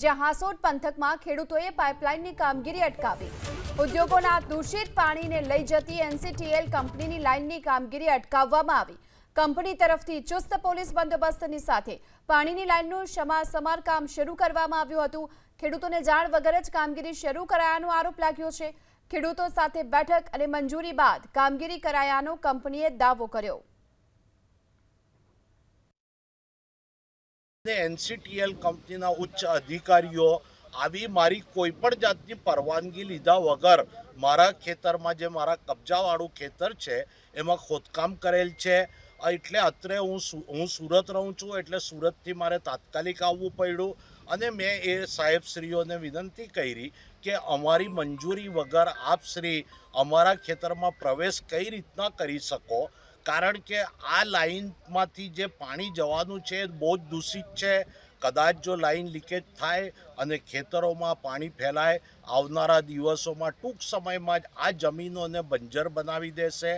જ્યાં હાસોટ પંથકમાં ખેડૂતોએ પાઇપલાઇનની કામગીરી અટકાવી. ઉદ્યોગોના દૂષિત પાણીને લઈ જતી એનસીટીએલ કંપનીની લાઇનની કામગીરી અટકાવવામાં આવી. કંપની તરફથી ચુસ્ત પોલીસ બંદોબસ્તની સાથે પાણીની લાઇનનું સમાર સમારકામ શરૂ કરવામાં આવ્યું હતું. ખેડૂતોને જાણ વગર જ કામગીરી શરૂ કરાયાનો આરોપ લાગ્યો છે. ખેડૂતો સાથે બેઠક અને મંજૂરી બાદ કામગીરી કરાયાનો કંપનીએ દાવો કર્યો. એનસીટીએલ કંપનીના ઉચ્ચ અધિકારીઓ આવી મારી કોઈ પણ જાતની પરવાનગી લીધા વગર મારા ખેતરમાં જે મારા કબજાવાળું ખેતર છે, એમાં ખોદકામ કરેલ છે. એટલે અત્રે હું હું સુરત રહું છું, એટલે સુરતથી મારે તાત્કાલિક આવવું પડ્યું અને મેં એ સાહેબશ્રીઓને વિનંતી કરી કે અમારી મંજૂરી વગર આપશ્રી અમારા ખેતરમાં પ્રવેશ કઈ રીતના કરી શકો કારણ કે આ લાઈનમાંથી જે પાણી જવાનું છે બહુ જ દૂષિત છે. કદાચ જો લાઇન લીકેજ થાય અને ખેતરોમાં પાણી ફેલાય, આવનારા દિવસોમાં ટૂંક સમયમાં જ આ જમીનોને બંજર બનાવી દેશે.